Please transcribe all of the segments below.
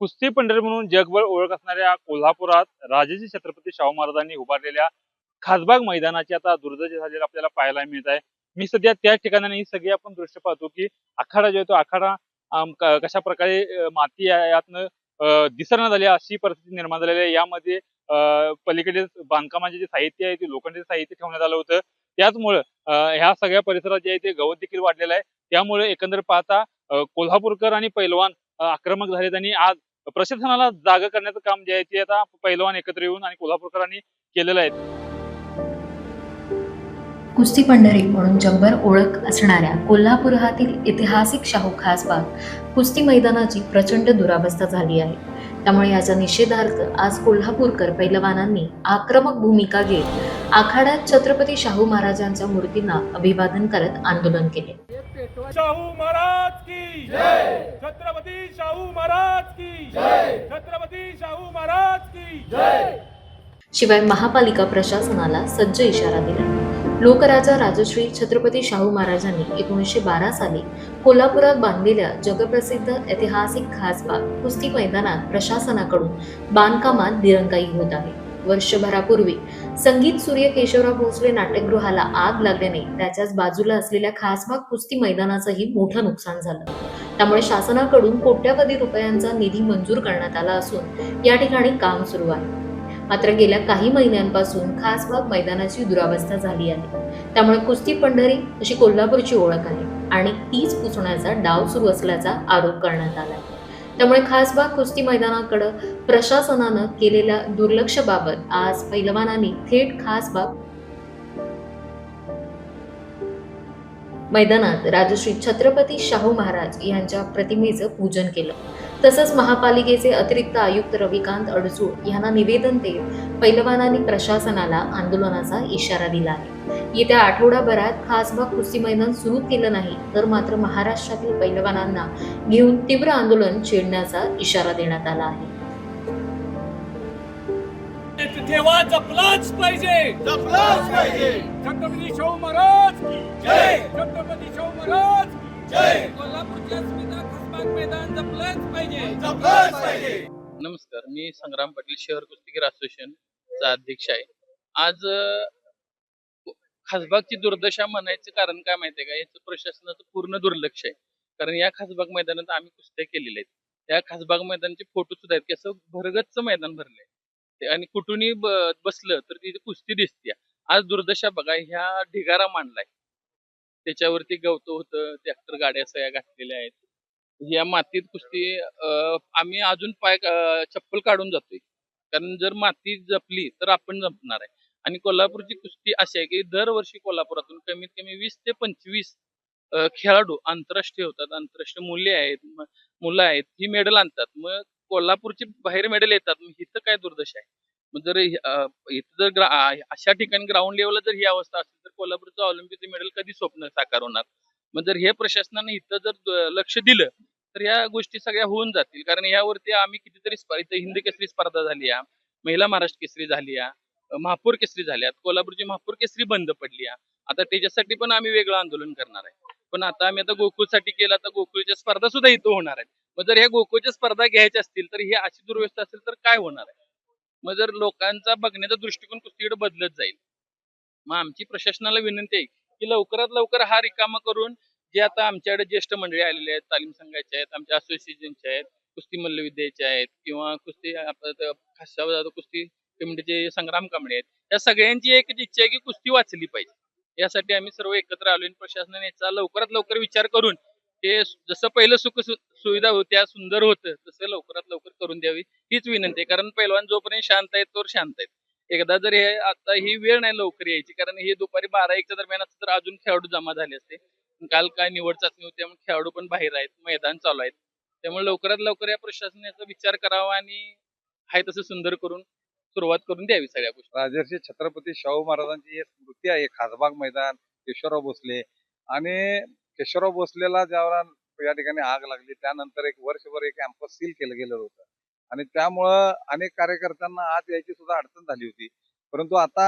कुस्ती पंढर म्हणून जगभर ओळख असणाऱ्या कोल्हापुरात राजाजी छत्रपती शाहू महाराजांनी उभारलेल्या खासबाग मैदानाची आता दुर्दशा झालेली आपल्याला पाहायला मिळत आहे मी सध्या त्याच ठिकाणी ही सगळी आपण दृश्य पाहतो की आखाडा जो आहे तो आखाडा कशा प्रकारे माती यातनं अं, झाली अशी परिस्थिती निर्माण झालेली आहे. यामध्ये अं, पलीकडे बांधकामाचे जे साहित्य आहे ते लोखंडी साहित्य ठेवण्यात आलं होतं. त्याचमुळं ह्या सगळ्या परिसरात जे आहे ते गवत देखील वाढलेलं आहे. त्यामुळे एकंदर पाहता कोल्हापूरकर आणि पैलवान आक्रमक झालेत आणि आज प्रशासनाला जागा करण्याचं काम जे आहे ते आता पैलवान एकत्र येऊन आणि कोल्हापूरकरांनी केलेलं आहे. कुस्ती पंढरी म्हणून जगभर ओळख असणाऱ्या कोल्हापुरातील ऐतिहासिक शाहू खासबाग कुस्ती मैदानाची प्रचंड दुरावस्था झाली आहे. त्यामुळे याच्या निषेधार्थ आज कोल्हापूरकर पैलवानांनी आक्रमक भूमिका घेत आखाड्यात छत्रपती शाहू महाराजांच्या मूर्तींना अभिवादन करत आंदोलन केले. शाहू महाराज की जय. छत्रपती शाहू महाराज की जय. छत्रपती शाहू महाराज की जय. शिवाय महापालिका प्रशासनाला सज्ज इशारा दिला. लोकराजा राजश्री छत्रपती शाहू महाराजांनी एकोणीसशे बारा साली कोल्हापुरात बांधलेल्या जगप्रसिद्ध ऐतिहासिक खासबाग कुस्ती मैदानात प्रशासनाकडून बांधकामात दिरंगाई होत आहे. वर्षभरापूर्वी. संगीत सूर्य केशवराव भोसले नाट्यगृहाला आग लागल्याने त्याच्याच बाजूला असलेल्या खासबाग कुस्ती मैदानाचंही मोठं नुकसान झालं. त्यामुळे शासनाकडून कोट्यावधी रुपयांचा निधी मंजूर करण्यात आला असून या ठिकाणी काम सुरू आहे. मात्र गेल्या काही महिन्यांपासून खासबाग मैदानाची दुरावस्था झाली आहे. त्यामुळे कुस्ती पंढरी अशी कोल्हापूरची ओळख आहे आणि तीच पुसण्याचा डाव सुरू असल्याचा आरोप करण्यात आला त्यामुळे खासबाग कुस्ती मैदानाकडं प्रशासनानं केलेल्या दुर्लक्षबाबत आज पैलवानांनी थेट खासबाग मैदानात राजश्री छत्रपती शाहू महाराज यांच्या प्रतिमेचं पूजन केलं. तसंच महापालिकेचे अतिरिक्त आयुक्त रविकांत अडसूळ यांना निवेदन देत पैलवानांनी प्रशासनाला आंदोलनाचा इशारा दिला आहे. येत्या आठवडाभरात खासबाग कुस्ती मैदान सुरू केलं नाही तर मात्र महाराष्ट्रातील पैलवानांना घेऊन तीव्र आंदोलन छेडण्याचा इशारा देण्यात आला आहे. जेव्हा जपलाच पाहिजे. जपलाच पाहिजे. छत्रपती शाहू महाराज की जय. छत्रपती शाहू महाराज की जय. कोल्हापूरच्या खासबाग मैदान जपलंच पाहिजे. जपलाच पाहिजे. नमस्कार मी संग्राम पाटील शहर कुस्तीगीर असोसिएशनचा अध्यक्ष आहे. आज खासबागची दुर्दशा म्हणायचं कारण काय माहितीये का? याचं प्रशासनाचं पूर्ण दुर्लक्ष आहे. कारण या खासबाग मैदानात आम्ही कुस्त्या केलेल्या आहेत. या खासबाग मैदानाचे फोटो सुद्धा आहेत की असं भरगतचं मैदान भरलंय. ते आणि कुठूनही बसलं तर तिथे कुस्ती दिसते आज दुर्दशा बघा ह्या ढिगारा मांडलाय. त्याच्यावरती गवत होतं ट्रॅक्टर गाड्या सगळ्या घातलेल्या आहेत. या मातीत कुस्ती अं, आम्ही अजून पाय अं, चप्पल काढून जातोय. कारण जर माती जपली तर आपण जपणार आहे. आणि कोल्हापूरची कुस्ती अशी आहे की दरवर्षी कोल्हापुरातून कमीत कमी वीस ते पंचवीस अं, खेळाडू आंतरराष्ट्रीय होतात. आंतरराष्ट्रीय मुले आहेत म- मुलं आहेत ही मेडल आणतात. मग कोल्हापूरची बाहेर मेडल येतात मग इथं काय दुर्दशा आहे? मग जर हि- अं, इथं जर ग्रा- अशा ठिकाणी ग्राउंड लेवलला जर ही अवस्था असेल तर कोल्हापूरचं ऑलिम्पिकचं मेडल कधी स्वप्न साकार होणार? मग जर हे प्रशासनाने इथं जर लक्ष दिलं तर या गोष्टी सगळ्या होऊन जातील. कारण यावरती आम्ही कितीतरी स्पर्धा इथं हिंदी केसरी स्पर्धा झाली या महिला महाराष्ट्र केसरी झाली या महापूर महापौर केसरी झाल्यात कोल्हापूरची महापौर केसरी बंद पडली आता त्याच्यासाठी पण आम्ही वेगळं आंदोलन करणार आहे. पण आता आम्ही आता गोकुळसाठी केलं आता गोकुळच्या स्पर्धा सुद्धा इथं होणार आहेत. मग जर ह्या गोकुळच्या स्पर्धा घ्यायच्या असतील तर ही अशी दुर्व्यवस्था असेल तर काय होणार आहे? मग जर लोकांचा बघण्याचा दृष्टिकोन कुस्तीकडे बदलत जाईल. मग आमची प्रशासनाला विनंती आहे की लवकरात लवकर हा रिकामा करून जे आता आमच्याकडे ज्येष्ठ मंडळी आलेले आहेत तालीम संघाचे आहेत आमच्या असोसिएशनचे आहेत कुस्ती मल्लविद्याचे आहेत किंवा कुस्ती खासा कुस्ती कमिटीचे संग्राम कांबळे आहेत या सगळ्यांची एक इच्छा आहे की कुस्ती वाचली पाहिजे. यासाठी आम्ही सर्व एकत्र आलो आणि प्रशासनाने याचा लवकरात लवकर विचार करून ते जसं पहिलं सुख सुविधा होत्या सुंदर होतं तसं लवकरात लवकर करून द्यावी हीच विनंती आहे. कारण पहिलवान जोपर्यंत शांत आहेत तोवर शांत आहेत. एकदा जर हे आता ही वेळ नाही लवकर यायची कारण हे दुपारी बारा एकच्या दरम्यान असतं तर अजून खेळाडू जमा झाले असते. काल काय निवड चाचणी होती त्यामुळे खेळाडू पण बाहेर आहेत मैदान चालू आहेत. त्यामुळे लवकरात लवकर या प्रशासनाचा विचार करावा आणि आहे तसं सुंदर करून सुरुवात करून द्यावी सगळ्या गोष्टी. राजर्षी छत्रपती शाहू महाराजांची एक स्मृती आहे खासबाग मैदान केशवराव भोसले. आणि केशवराव भोसलेला ज्यावेळेला या ठिकाणी आग लागली त्यानंतर एक वर्षभर एक कॅम्पस सील केलं गेलं होतं. आणि त्यामुळं अनेक कार्यकर्त्यांना आत यायची सुद्धा अडचण झाली होती. परंतु आता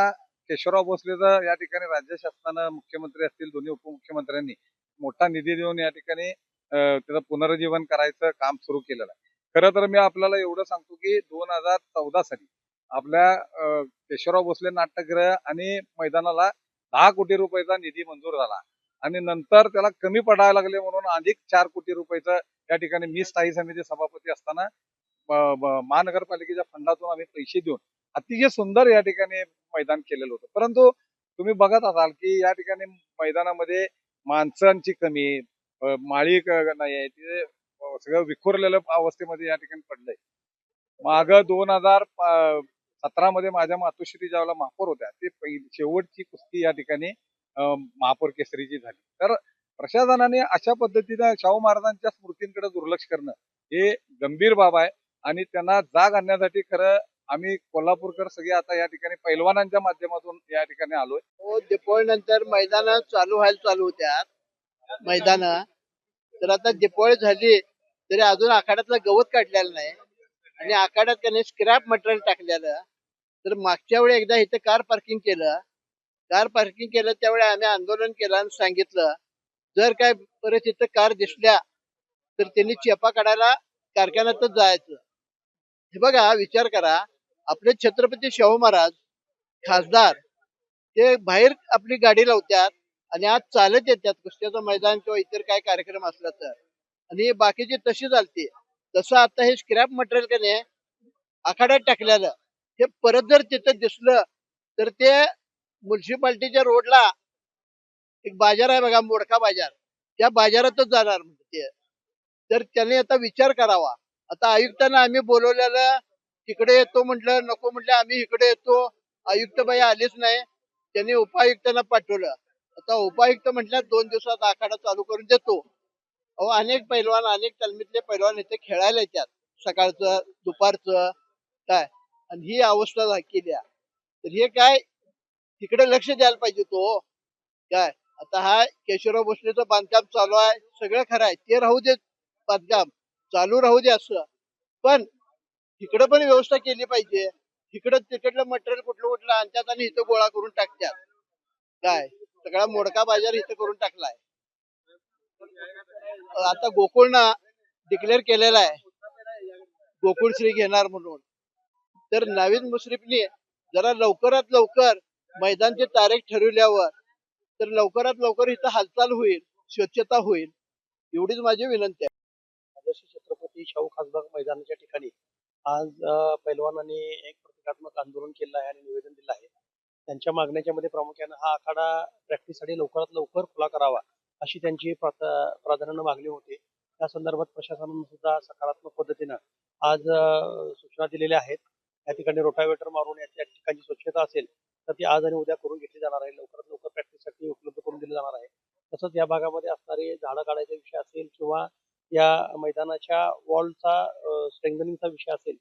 केशवराव भोसलेचं या ठिकाणी राज्य शासनानं मुख्यमंत्री असतील दोन्ही उपमुख्यमंत्र्यांनी मोठा निधी देऊन या ठिकाणी त्याचं पुनरुज्जीवन करायचं काम सुरू केलेलं आहे. खरं तर मी आपल्याला एवढं सांगतो की दोन हजार चौदा साली आपल्या केशवराव भोसले नाट्यगृह आणि मैदानाला दहा कोटी रुपयाचा निधी मंजूर झाला आणि नंतर त्याला कमी पडायला लागले म्हणून अधिक चार कोटी रुपयाचं या ठिकाणी मी स्थायी समिती सभापती असताना महानगरपालिकेच्या फंडातून आम्ही पैसे देऊन अतिशय सुंदर या ठिकाणी मैदान केलेलं होतं. परंतु तुम्ही बघत असाल की या ठिकाणी मैदानामध्ये माणसांची कमी माळी नाही आहे तिथे सगळं विखुरलेलं अवस्थेमध्ये या ठिकाणी पडलंय. माग दोन हजार सतरा मध्ये माझ्या मातोश्री ज्यावेळेला महापौर होत्या ते शेवटची कुस्ती या ठिकाणी महापौर केसरीची झाली. तर प्रशासनाने अशा पद्धतीनं शाहू महाराजांच्या स्मृतींकडे दुर्लक्ष करणं हे गंभीर बाब आहे. आणि त्यांना जाग आणण्यासाठी खरं आम्ही कोल्हापूरकर सगळे आता या ठिकाणी पैलवानांच्या माध्यमातून या ठिकाणी आलोय. हो दिपोळ नंतर मैदान चालू व्हायला चालू होत्या. मैदान. तर आता दिपोळ झाली तरी अजून आखाड्यातलं गवत काढलेलं नाही. आणि आखाड्यात त्याने स्क्रॅप मटेरियल टाकलेलं. तर मागच्या वेळी एकदा इथं कार पार्किंग केलं. कार पार्किंग केलं त्यावेळी आम्ही आंदोलन केलं आणि सांगितलं जर काय परत इथं कार दिसल्या तर त्यांनी चेपा काढायला कारखान्यातच जायचं. हे बघा विचार करा. आपले छत्रपती शाहू महाराज खासदार ते बाहेर आपली गाडी लावतात आणि आज चालत येतात कुस्त्याचं मैदान किंवा इतर काय कार्यक्रम असला तर. आणि बाकीची तशी चालते. तसं आता हे स्क्रॅप मटेरियल का नाही आखाड्यात टाकलेलं. हे परत जर तिथं दिसलं तर ते म्युन्सिपाल्टीच्या रोडला एक बाजार आहे बघा मोडका बाजार. त्या बाजारातच जाणार म्हणजे ते. तर त्याने आता विचार करावा. आता आयुक्तांना आम्ही बोलवलेलं तिकडे येतो म्हटलं नको म्हटलं आम्ही इकडे येतो. आयुक्त बाई आलीच नाही. त्यांनी उपायुक्तांना पाठवलं. आता उपायुक्त म्हटलं दोन दिवसात आखाडा चालू करून देतो. अहो अनेक पैलवान अनेक तालमीतले पैलवान इथे खेळायला येतात. सकाळचं दुपारचं काय? आणि ही अवस्था झाकी केली तर हे काय? तिकडे लक्ष द्यायला पाहिजे तो हो. काय? आता हा केशवराव भोसलेचं बांधकाम चालू आहे. सगळं खरं आहे. ते राहू दे बांधकाम. चालू राहू दे असं. पण इकडं पण व्यवस्था केली पाहिजे. तिकडं तिकडलं मटेरियल कुठलं कुठलं आणतात आणि इथं गोळा करून टाकतात. काय? सगळा मोडका बाजार इथं करून टाकलाय. आता गोकुळना डिक्लेअर केलेला आहे. गोकुळ श्री घेणार म्हणून. तर नवीन मुश्रीफनी जरा लवकरात लवकर मैदानची तारीख ठरवल्यावर तर लवकरात लवकर इथं हालचाल होईल स्वच्छता होईल एवढीच माझी विनंती आहे. आदर्श छत्रपती शाहू खासबाग मैदानाच्या ठिकाणी आज पैलवानांनी एक प्रतिकात्मक आंदोलन केलं आहे आणि निवेदन दिलं आहे. त्यांच्या मागण्याच्या मध्ये प्रामुख्यानं हा आखाडा प्रॅक्टिससाठी लवकरात लवकर खुला करावा अशी त्यांची प्राधान्यानं मागणी होती. त्या संदर्भात प्रशासनानं सुद्धा सकारात्मक पद्धतीनं आज सूचना दिलेल्या आहेत. या ठिकाणी रोटावेटर मारून या ठिकाणी स्वच्छता असेल तर ती आज आणि उद्या करून घेतली जाणार आहे. लवकरात लवकर प्रॅक्टिससाठी उपलब्ध करून दिली जाणार आहे. तसंच या भागामध्ये असणारे झाडं काढायचा विषय असेल किंवा या मैदानाच्या वॉलचा स्ट्रेंथनिंगचा विषय असेल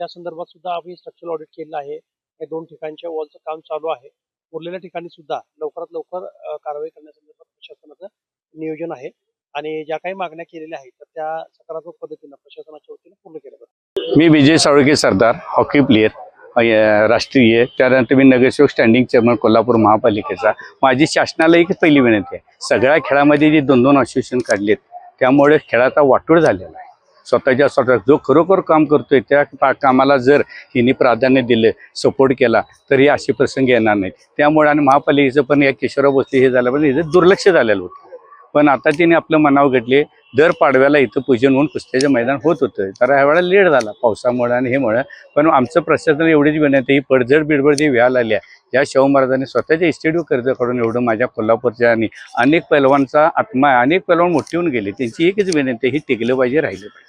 त्या संदर्भात सुद्धा आम्ही स्ट्रक्चरल ऑडिट केलेलं आहे. या दोन ठिकाणच्या वॉलचं काम चालू आहे. उरलेल्या ठिकाणी सुद्धा लवकरात लवकर कारवाई करण्यासंदर्भात प्रशासनाचं नियोजन आहे. आणि ज्या काही मागण्या केलेल्या आहेत तर त्या सकारात्मक पद्धतीनं प्रशासनाच्या वतीनं पूर्ण केल्या जातात मी विजय साळुके सरदार हॉकी प्लेयर राष्ट्रीय त्यानंतर मी नगरसेवक स्टँडिंग चेअरमन कोल्हापूर महापालिकेचा. माझी शासनाला एक पहिली विनंती आहे. सगळ्या खेळामध्ये जे दोन दोन असोसिएशन काढलेत त्यामुळे खेळाचा वाटोळ झालेला आहे. स्वतःच्या स्वतः जो खरोखर काम करतोय त्या कामाला जर हिने प्राधान्य दिलं सपोर्ट केला तर हे असे प्रसंग येणार नाहीत त्यामुळे आणि महापालिकेचं पण या किशोरा भोसले हे झालं पण हिचं दुर्लक्ष झालेलं होतं. पण आता तिने आपलं मनाव घडले दर पाडव्याला इथं पूजन होऊन कुस्त्याचं मैदान होत होतं. तर ह्यावेळेला लेट झाला पावसामुळे आणि हे मुळे. पण आमचं प्रशासन एवढीच विनंती ही पडझड बिडबड जी आली आहे या शाहू महाराजांनी स्वतःच्या इस्टेटवर कर्ज काढून एवढं माझ्या कोल्हापूरच्या आणि अनेक पैलवानचा आत्मा अनेक पैलवान मोठी होऊन गेले. त्यांची एकच विनंती आहे, ही टिकलं पाहिजे राहिलं पाहिजे.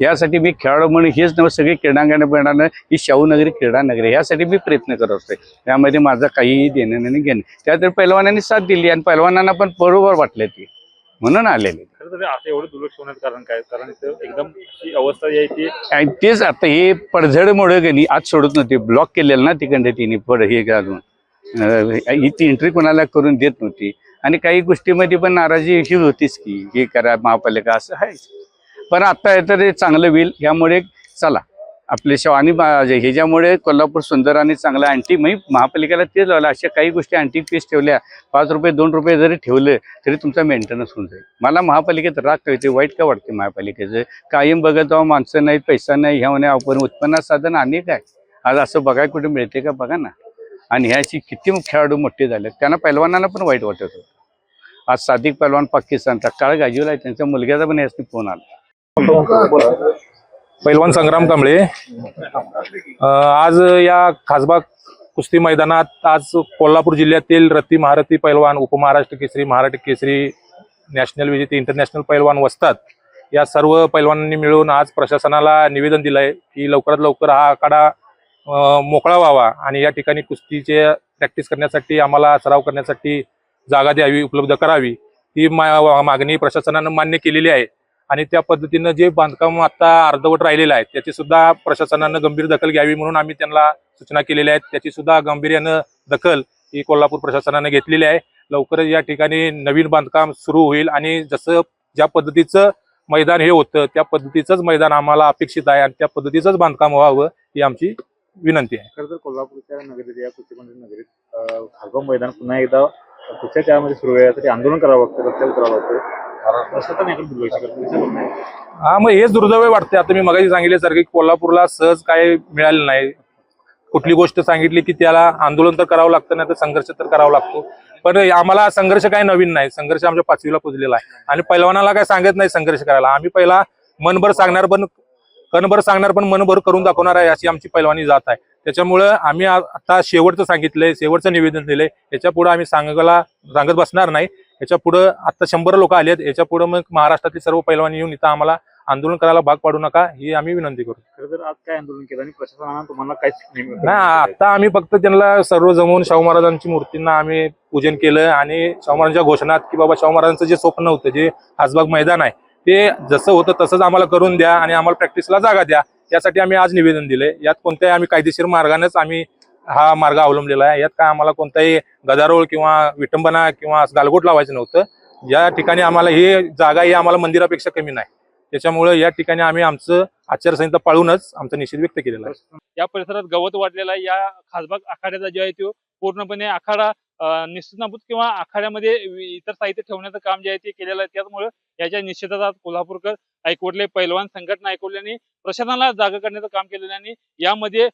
यासाठी मी खेळाडू म्हणून हेच नव्हे सगळे क्रीडांगण बिडांगण ही शाहूनगरी क्रीडा नगरी यासाठी मी प्रयत्न करत असतो त्यामध्ये माझं काहीही देणं नाही घेणं. त्यात पैलवानांनी साथ दिली आणि पैलवानांना पण बरोबर वाटले ती. म्हणून आलेले. खरं तर असं एवढं दुर्लक्ष होण्याचं कारण काय? कारण इथं एकदम अशी अवस्था यायची आणि तेच आता हे पडझडमुळे गणी आज सोडत नव्हते ब्लॉक केलेलं ना तिकडे तिने पड हे घालून. अं, ही एंट्री कोणाला करून देत नव्हती. आणि काही गोष्टीमध्ये पण नाराजी ही होतीच की हे करा महापालिका असं आहे पण आता तर हे चांगलं होईल यामुळे चला. आपले शेव आणि ह्याच्यामुळे कोल्हापूर सुंदर आणि चांगलं अँटिक म्हणजे महापालिकेला तेच लावलं अशा काही गोष्टी अँटिक पीस ठेवल्या पाच रुपये दोन रुपये जरी ठेवले तरी तुमचा मेंटेनन्स होऊन जाईल. मला महापालिकेत राग कळते वाईट का वाटते महापालिकेचं? कायम बघत जाऊ माणसं नाही पैसा नाही ह्या नाही आपण उत्पन्नात साधन अनेक आहे आज असं बघायला कुठे मिळते का? बघा ना. आणि ह्याची किती खेळाडू मोठे झाले त्यांना पैलवानांना पण वाईट वाटत होतं. आज सादिक पैलवान पाकिस्तानचा काळ गाजीवला आहे त्यांच्या मुलग्याचा पण याची फोन आला. पैलवान संग्राम कांबळे. आज या खासबाग कुस्ती मैदानात आज कोल्हापूर जिल्ह्यातील रत्ती महारथी पैलवान उपमहाराष्ट्र केसरी महाराष्ट्र केसरी नॅशनल विजेते इंटरनॅशनल पैलवान वसतात. या सर्व पैलवानांनी मिळून आज प्रशासनाला निवेदन दिलं आहे की लवकरात लवकर हा आखाडा मोकळा व्हावा आणि या ठिकाणी कुस्तीचे प्रॅक्टिस करण्यासाठी आम्हाला सराव करण्यासाठी जागा द्यावी उपलब्ध करावी. ही मागणी प्रशासनानं मान्य केलेली आहे. आणि त्या पद्धतीनं जे बांधकाम आता अर्धवट राहिलेलं आहे त्याची सुद्धा प्रशासनानं गंभीर दखल घ्यावी म्हणून आम्ही त्यांना सूचना केलेल्या आहेत. त्याची सुद्धा गांभीर्यानं दखल ही कोल्हापूर प्रशासनानं घेतलेली आहे. लवकरच या ठिकाणी नवीन बांधकाम सुरू होईल आणि जसं ज्या पद्धतीचं मैदान हे होतं त्या पद्धतीचंच मैदान आम्हाला अपेक्षित आहे आणि त्या पद्धतीचंच बांधकाम व्हावं ही आमची विनंती आहे. खरं तर कोल्हापूरच्या नगरीत या कृषीमंत्री नगरीत अं, मैदान पुन्हा एकदा कुठच्या त्यामध्ये सुरू आहे यासाठी आंदोलन करावं लागतं रस्त्यावर करावं लागतं. हा मग हेच दुर्दैव वाटते आता मी मगाशी सांगितल्यासारखं की कोल्हापूरला सहज काय मिळालं नाही. कुठली गोष्ट सांगितली की त्याला आंदोलन तर करावं लागतं नाही तर संघर्ष तर करावा लागतो. पण आम्हाला संघर्ष काय नवीन नाही. संघर्ष आमच्या पाचवीला पुजलेला आहे. आणि पैलवानाला काय सांगत नाही संघर्ष करायला. आम्ही पहिला मनभर सांगणार पण कणभर सांगणार पण मनभर करून दाखवणार आहे अशी आमची पैलवानी जात आहे. त्याच्यामुळं आम्ही आता शेवटचं सांगितलंय शेवटचं निवेदन दिलंय. याच्यापुढे आम्ही सांगायला सांगत बसणार नाही. याच्या पुढं आता शंभर लोक आलेत याच्यापुढे मग महाराष्ट्रातले सर्व पैलवानी येऊन इथं आम्हाला आंदोलन करायला भाग पाडू नका ही आम्ही विनंती करू. खरं तर आज काय आंदोलन केलं आणि प्रशासनानं तुम्हाला काहीच नाही आता आम्ही फक्त त्यांना सर्व जमवून शाहू महाराजांची मूर्तींना आम्ही पूजन केलं आणि शाहू महाराजांच्या घोषणात की बाबा शाहू महाराजांचं जे स्वप्न होतं जे आसबाग मैदान आहे ते जसं होतं तसंच आम्हाला करून द्या आणि आम्हाला प्रॅक्टिसला जागा द्या. यासाठी आम्ही आज निवेदन दिले यात कोणत्याही आम्ही कायदेशीर मार्गानेच आम्ही हा मार्ग अवलंबलेला आहे. यात काय आम्हाला कोणताही गदारोळ किंवा विटंबना किंवा गालगोट लावायचं नव्हतं. या ठिकाणी आम्हाला ही जागा ही आम्हाला मंदिरापेक्षा कमी नाही. त्याच्यामुळे या ठिकाणी आम्ही आमचं आचारसंहिता पाळूनच आमचा निषेध व्यक्त केलेला आहे. या परिसरात गवत वाढलेला आहे. या खासबाग आखाड्याचा जो आहे तो पूर्णपणे आखाडा अं, किंवा आखाड्यामध्ये इतर साहित्य ठेवण्याचं काम जे आहे ते केलेलं आहे. त्यामुळे याच्या निषेधात कोल्हापूरकर ऐकवडले पैलवान संघटना ऐकवल्याने प्रशासनाला जागा करण्याचं काम केलेलं आणि यामध्ये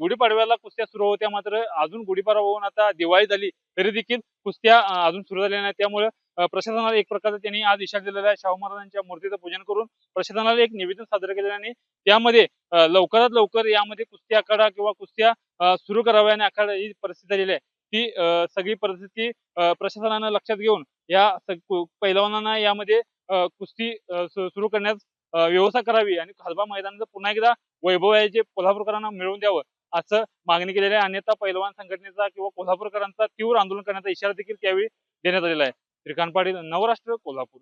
गुढीपाडव्याला कुस्त्या सुरू होत्या मात्र अजून गुढीपाडवा होऊन आता दिवाळी झाली तरी देखील कुस्त्या अजून सुरू झाल्या नाही त्यामुळे प्रशासनाला एक प्रकारचा त्यांनी आज इशारा दिलेला आहे. शाहू महाराजांच्या मूर्तीचं पूजन करून प्रशासनाला एक निवेदन सादर केलेलं आहे आणि त्यामध्ये लवकरात लवकर यामध्ये कुस्ती आखाडा किंवा कुस्त्या सुरू कराव्या आणि आखाडा ही परिस्थिती झालेली आहे. ती सगळी परिस्थिती प्रशासनानं लक्षात घेऊन या पैलवानांना यामध्ये कुस्ती सुरू करण्यास व्यवस्था करावी आणि खासबा मैदानाचं पुन्हा एकदा वैभव आहे जे कोल्हापूरकरांना मिळवून द्यावं असं मागणी केलेली आहे. अन्यथा पैलवान संघटनेचा किंवा कोल्हापूरकरांचा तीव्र आंदोलन करण्याचा इशारा देखील त्यावेळी देण्यात आलेला आहे. श्रीकांत पाटील नवराष्ट्र कोल्हापूर.